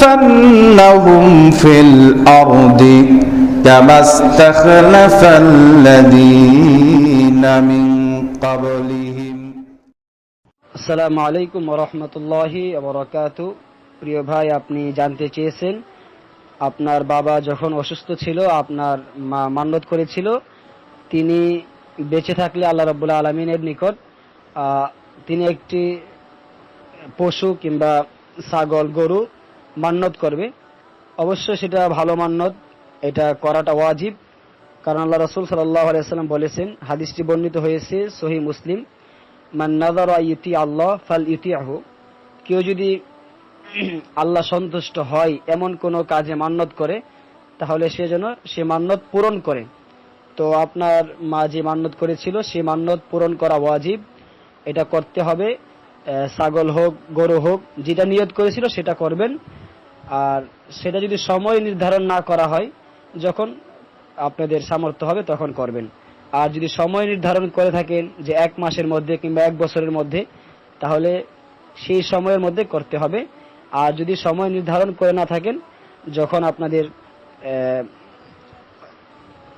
ليستخلفنهم في الأرض كما استخلف الذين من قبلهم আসসালামু আলাইকুম রহমতুল্লাহি বরকাত প্রিয় ভাই আপনি জানতে চেয়েছেন আপনার বাবা যখন অসুস্থ ছিল আপনার মা মান্যত করেছিল তিনি বেঁচে থাকলে আল্লাহ রব্বুল্লা আলমিনের নিকট আহ, তিনি একটি পশু কিংবা ছাগল, গরু মান্যত করবে। অবশ্যই সেটা ভালো মান্যত এটা করাটা ওয়াজিব। কারণ আল্লাহ রসুল আলাইসাল্লাম বলেছেন, হাদিসটি বর্ণিত হয়েছে সহি মুসলিম, মান নাজারা ইউতি আল্লাহ ফাল ইউতিয়াহু কেউ যদি আল্লাহ সন্তুষ্ট হয়, এমন কোন কাজে মান্যত করে, তাহলে সে যেন সে মান্যত পূরণ করে। তো আপনার মা যে মান্যত করেছিল, সে মান্যত পূরণ করা ওয়াজিব। এটা করতে হবে। ছাগল হোক, গরু হোক, যেটা নিয়ত করেছিল সেটা করবেন। আর সেটা যদি সময় নির্ধারণ না করা হয়, যখন আপনাদের সামর্থ্য হবে তখন করবেন। আর যদি সময় নির্ধারণ করে থাকেন যে এক মাসের মধ্যে কিংবা এক বছরের মধ্যে, তাহলে সেই সময়ের মধ্যে করতে হবে। আর যদি সময় নির্ধারণ করে না থাকেন, যখন আপনাদের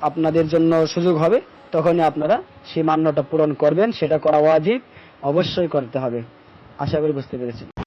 আপনাদের জন্য সুযোগ হবে, তখনই আপনারা সেই মান্যটা পূরণ করবেন। সেটা করা ওয়াজিব। অবশ্যই করতে হবে। আশা করি বুঝতে পেরেছেন